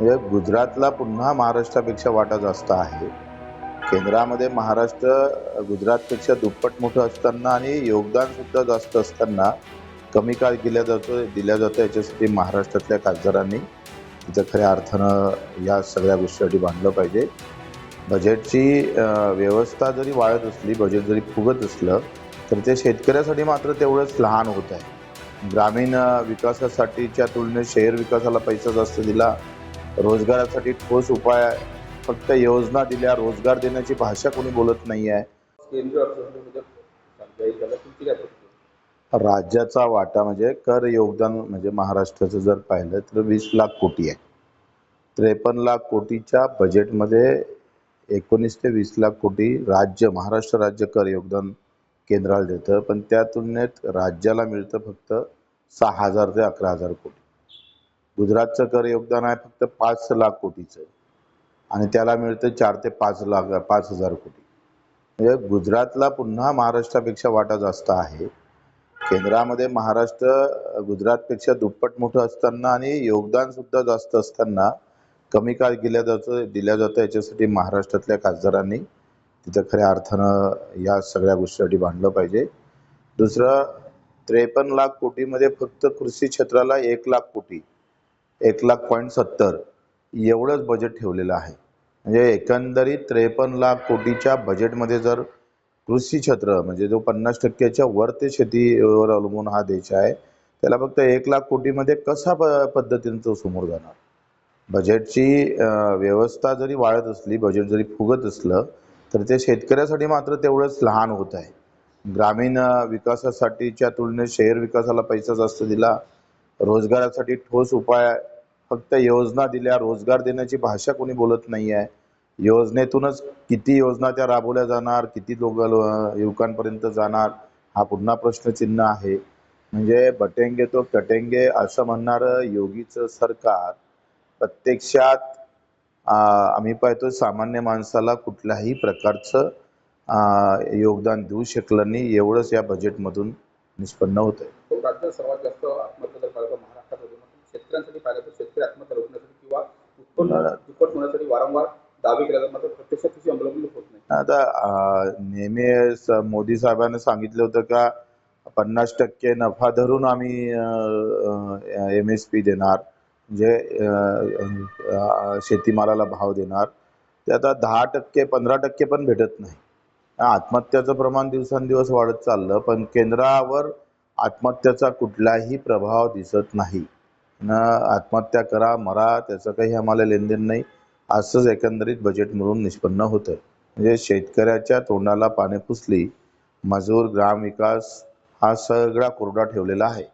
म्हणजे गुजरातला पुन्हा महाराष्ट्रापेक्षा वाटा जास्त आहे. केंद्रामध्ये महाराष्ट्र गुजरातपेक्षा दुप्पट मोठं असताना आणि योगदान सुद्धा जास्त असताना कमी काळ दिल्या जातो दिल्या जातो याच्यासाठी महाराष्ट्रातल्या खासदारांनी तिथं खऱ्या अर्थानं या सगळ्या गोष्टीसाठी बांधलं पाहिजे. बजेटची व्यवस्था जरी वाढत असली बजेट जरी फुगत असलं तर ते शेतकऱ्यासाठी मात्र तेवढंच लहान होत आहे. ग्रामीण विकासासाठीच्या तुलनेत शहर विकासाला पैसा जास्त दिला रोजगारासाठी ठोस उपाय फक्त योजना दिल्या रोजगार देण्याची भाषा कोणी बोलत नाही आहे? राज्याचा वाटा म्हणजे कर योगदान म्हणजे महाराष्ट्राचं जर पाहिलं तर वीस लाख कोटी आहे. त्रेपन्न लाख कोटीच्या बजेटमध्ये एकोणीस ते वीस लाख कोटी राज्य महाराष्ट्र राज्य कर योगदान केंद्राला देतं. पण त्या तुलनेत राज्याला मिळतं फक्त सहा हजार ते अकरा हजार कोटी. गुजरातचं कर योगदान आहे फक्त पाच लाख कोटीचं. आणि त्याला मिळतं चार ते पाच लाख पाच हजार कोटी. म्हणजे गुजरातला पुन्हा महाराष्ट्रापेक्षा वाटा जास्त आहे. केंद्रामध्ये महाराष्ट्र गुजरातपेक्षा दुप्पट मोठं असताना आणि योगदान सुद्धा जास्त असताना कमी काळ दिल्या जातं दिल्या जातं याच्यासाठी महाराष्ट्रातल्या खासदारांनी तिथं खऱ्या अर्थानं या सगळ्या गोष्टीसाठी बांधलं पाहिजे. दुसरं त्रेपन्न लाख कोटीमध्ये फक्त कृषी क्षेत्राला एक लाख कोटी एक लाख पॉईंट सत्तर एवढंच बजेट ठेवलेलं आहे. म्हणजे एकंदरीत त्रेपन्न लाख कोटीच्या बजेटमध्ये जर कृषी क्षेत्र म्हणजे जो पन्नास टक्क्याच्या वर ते शेतीवर अवलंबून हा देश आहे त्याला फक्त एक लाख कोटीमध्ये कसा प पद्धतीने तो समोर जाणार? बजेटची व्यवस्था जरी वाढत असली बजेट जरी फुगत असलं तर ते शेतकऱ्यासाठी मात्र तेवढंच लहान होत आहे. ग्रामीण विकासासाठीच्या तुलनेत शहर विकासाला पैसा जास्त दिला रोजगारासाठी ठोस उपाय फक्त योजना दिल्या रोजगार देण्याची भाषा कोणी बोलत नाही आहे योजनेतूनच किती योजना त्या राबवल्या जाणार किती लोक युवकांपर्यंत जाणार हा पुन्हा प्रश्नचिन्ह आहे. म्हणजे बटेंगे तो कटेंगे असं म्हणणारं योगीचं सरकार प्रत्यक्षात आम्ही पाहतो सामान्य माणसाला कुठल्याही प्रकारचं योगदान देऊ शकलं नाही एवढंच या बजेटमधून निष्पन्न होत आहे राज्यात सर्वात जास्त आत्महत्या पाहिलं तर महाराष्ट्रात होते शेतकऱ्यांसाठी पाहिलं तर शेतकरी आत्महत्या रोखण्यासाठी किंवा उत्पन्न दुप्पट होण्यासाठी वारंवार दावे केले जातात. मात्र प्रत्यक्षात त्याची अंमलबजावणी होत नाही. आता नेहमी मोदी साहेबांनी सांगितलं होतं का पन्नास टक्के नफा धरून आम्ही एम एस पी देणार. म्हणजे शेतीमालाला भाव देणार. ते आता दहा टक्के पंधरा टक्के पण भेटत नाही. आत्महत्याचं प्रमाण दिवसेंदिवस वाढत चाललं पण केंद्रावर आत्महत्याचा कुठलाही प्रभाव दिसत नाही. न आत्महत्या करा मरा त्याचं काही आम्हाला लेनदेन नाही. असंच एकंदरीत बजेटमधून निष्पन्न होतं. म्हणजे शेतकऱ्याच्या तोंडाला पाने पुसली मजूर ग्रामविकास हा सगळा कोरडा ठेवलेला आहे.